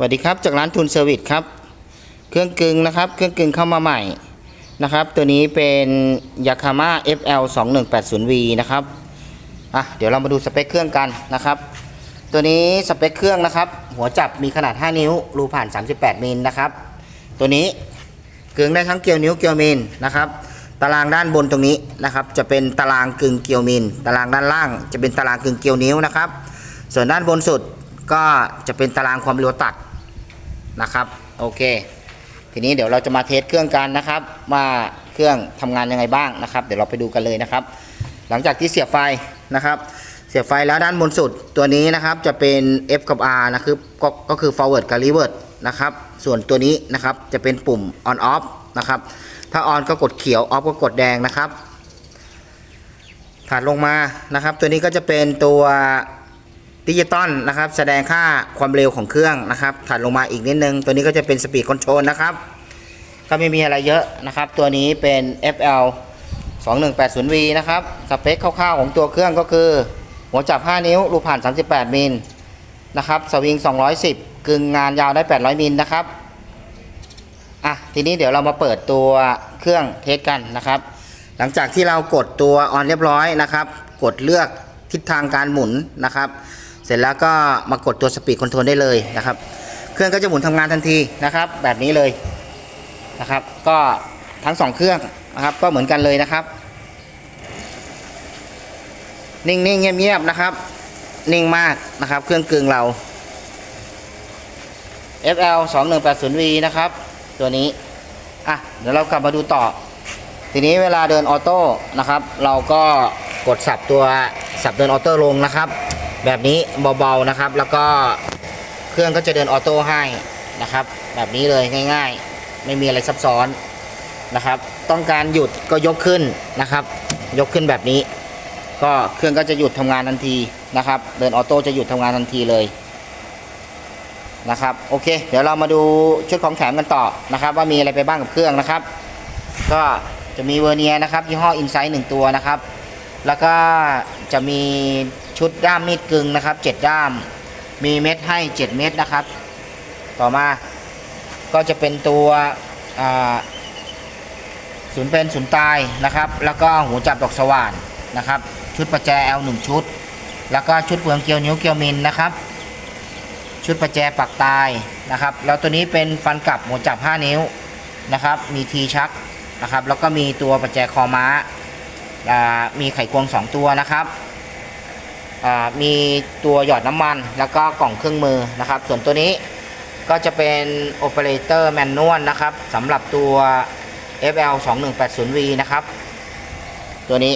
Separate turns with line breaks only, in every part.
สวัสดีครับจากร้านทุนเซอร์วิสครับ เครื่องกึงนะครับเครื่องกึงเข้ามาใหม่นะครับ ตัวนี้เป็นยาคาม่า FL 2 1 8 0 V นะครับอะเดี๋ยวเรามาดูสเปคเครื่องกันนะครับ ตัวนี้สเปคเครื่องนะครับ หัวจับมีขนาด 5 นิ้ว รูผ่าน 38มิลนะครับ ตัวนี้กึงได้ทั้งเกลียวนิ้วเกลียวมิลนะครับตารางด้านบนตรงนี้นะครับ จะเป็นตารางกึ่งเกลียวมิลตารางด้านล่าง จะเป็นตารางกึ่งเกลียวนิ้วนะครับ ส่วนด้านบนสุดก็จะเป็นตารางความเร็วตัด นะครับโอเค ทีนี้เดี๋ยวเราจะมาเทสเครื่องกันนะครับ ว่าเครื่องทำงานยังไงบ้างนะครับ เดี๋ยวเราไปดูกันเลยนะครับ หลังจากที่เสียบไฟนะครับ เสียบไฟแล้วด้านบนสุดตัวนี้นะครับจะเป็น F กับ R นะครับก็ก็คือ forward กับ reverse นะครับ ส่วนตัวนี้นะครับจะเป็นปุ่ม on off นะครับ ถ้า on ก็กดเขียว off ก็กดแดงนะครับถัดลงมานะครับ ตัวนี้ก็จะเป็นตัว ดิจิตอลนะครับแสดงค่าความเร็วของเครื่องนะครับถัดลงมาอีกนิดนึง ตัวนี้ก็จะเป็นสปีดคอนโทรลนะครับ ก็ไม่มีอะไรเยอะนะครับ ตัวนี้เป็น FL 2180V นะครับ สเปคคร่าวๆของตัวเครื่องก็คือ หัวจับ 5 นิ้ว รูผ่าน 38 มิลนะครับสวิง 210 กึ่งงานยาวได้ 800 มิลนะครับอะทีนี้เดี๋ยวเรามาเปิดตัวเครื่องเทสกันนะครับ หลังจากที่เรากดตัวออนเรียบร้อยนะครับ กดเลือกทิศทางการหมุนนะครับ เสร็จแล้วก็มากดตัวสปีดคอนโทรลได้เลยนะครับ เครื่องก็จะหมุนทำงานทันทีนะครับ แบบนี้เลยนะครับ ก็ทั้งสองเครื่องนะครับ ก็เหมือนกันเลยนะครับ นิ่งๆเงียบๆนะครับ นิ่งมากนะครับ เครื่องกลึงเรา FL 2180V นะครับ ตัวนี้อะเดี๋ยวเรากลับมาดูต่อ ทีนี้เวลาเดินออโต้นะครับ เราก็กดสับตัวสับเดินออโต้ลงนะครับ แบบนี้เบาๆนะครับ แล้วก็เครื่องก็จะเดินออโต้ให้นะครับ แบบนี้เลยง่ายๆ ไม่มีอะไรซับซ้อนนะครับ ต้องการหยุดก็ยกขึ้นนะครับ ยกขึ้นแบบนี้ ก็เครื่องก็จะหยุดทำงานทันทีนะครับ เดินออโต้จะหยุดทำงานทันทีเลยนะครับโอเค เดี๋ยวเรามาดูชุดของแถมกันต่อนะครับ ว่ามีอะไรไปบ้างกับเครื่องนะครับ ก็จะมีเวอร์เนียนะครับยี่ห้อ Insight 1ตัวนะครับ แล้วก็จะมีชุดด้ามมีดกึ่งนะครับ 7 ด้าม มีเม็ดให้ 7 เม็ดนะครับ ต่อมาก็จะเป็นตัวศูนย์เป็นศูนย์ตายนะครับ แล้วก็หูจับดอกสว่านนะครับ ชุดประแจ L 1ชุด แล้วก็ชุดเฟืองเกลียวนิ้วเกลียวมินนะครับ ชุดประแจปักตายนะครับ แล้วตัวนี้เป็นฟันกลับหัวจับ 5 นิ้วนะครับ มีทีชักนะครับ แล้วก็มีตัวประแจคอม้า มีไขควง 2 ตัวนะครับมีตัวหยอดน้ำมันแล้วก็กล่องเครื่องมือนะครับ ส่วนตัวนี้ก็จะเป็น Operator Manual นะครับสำหรับตัว FL 2180V นะครับ ตัวนี้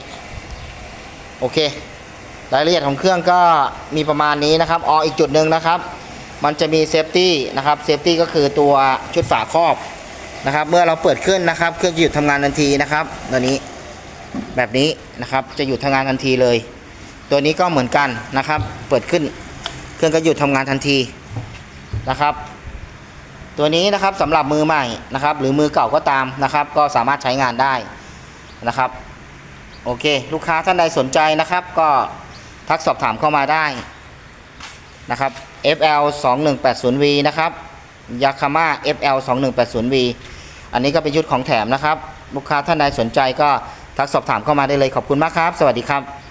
โอเค รายละเอียดของเครื่องก็มีประมาณนี้นะครับอ๋ออีกจุดหนึ่งนะครับ มันจะมีเซฟตี้นะครับเซฟตี้ก็คือตัวชุดฝาครอบนะครับ เมื่อเราเปิดขึ้นนะครับ เครื่องจะหยุดทำงานทันทีนะครับ ตัวนี้ แบบนี้นะครับจะหยุดทำงานทันทีเลย ตัวนี้ก็เหมือนกันนะครับ เปิดขึ้นเครื่องก็หยุดทำงานทันทีนะครับ ตัวนี้นะครับสำหรับมือใหม่นะครับ หรือมือเก่าก็ตามนะครับ ก็สามารถใช้งานได้นะครับโอเค ลูกค้าท่านใดสนใจนะครับ ก็ทักสอบถามเข้ามาได้นะครับ FL 2180V นะครับยาคาม่า FL 2180V อันนี้ก็เป็นชุดของแถมนะครับ ลูกค้าท่านใดสนใจก็ ทักสอบถามเข้ามาได้เลยขอบคุณมากครับ สวัสดีครับ